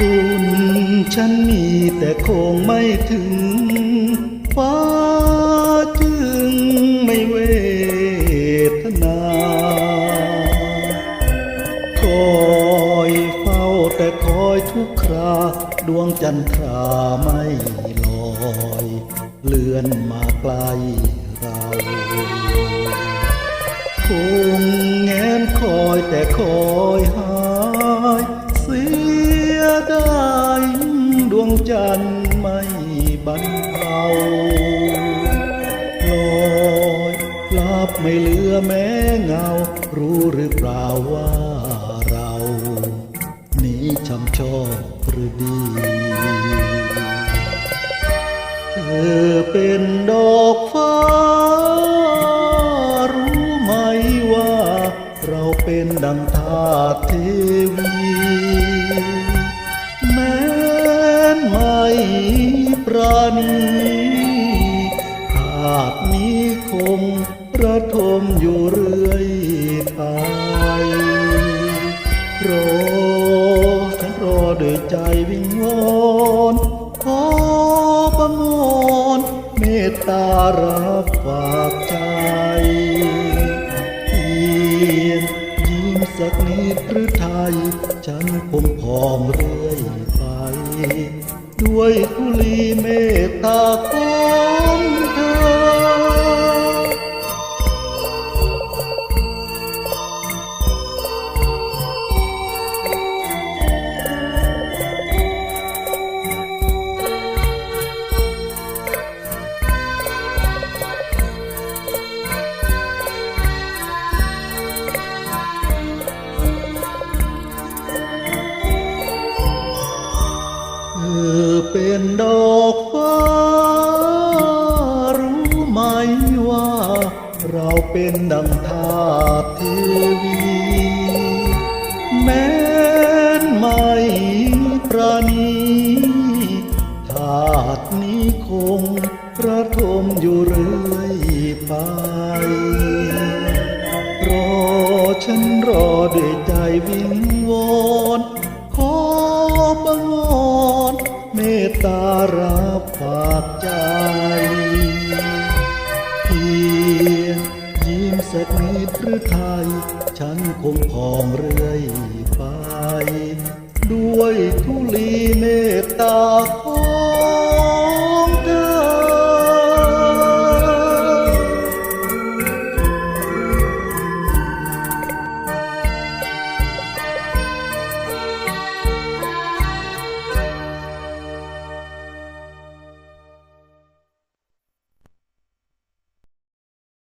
บุญฉันมีแต่คงไม่ถึงฟ้าจึงไม่เวทนา คอยเฝ้าแต่คอยทุกครา ดวงจันทราไม่ลอย เลื่อนมาไกลเราคงแงนคอยแต่คอยหา ดวงจันไม่บรรเทาลอยลับไม่เหลือแม้เงา รู้หรือเปล่าว่าเรานี้ช่ำชอบหรือดีเธอเป็นดอกฟ้า รู้ไหมว่า เราเป็นดังทาเทวี ปราณีภาพนี้คงระทมอยู่เรื่อยไปรอฉันรอด้วยใจวิงวอนขอบังวอนเมตตารับฝากใจเพียงยิ้มสักนิดหรือไทย ฉันคงพองเรื่อยไป ด้วยกุลีเมตตาขอ อเป็นดอกฟ้า รู้ไหมว่า เราเป็นดังทาสเทวี แม้นไม่ประนีทาสนี้คงประทมอยู่เรื่อยไป รอฉันรอด้วยใจวิง ร็จมีพฤทัยฉันคงพองเรื่อยไป ด้วยทุลีเมตตา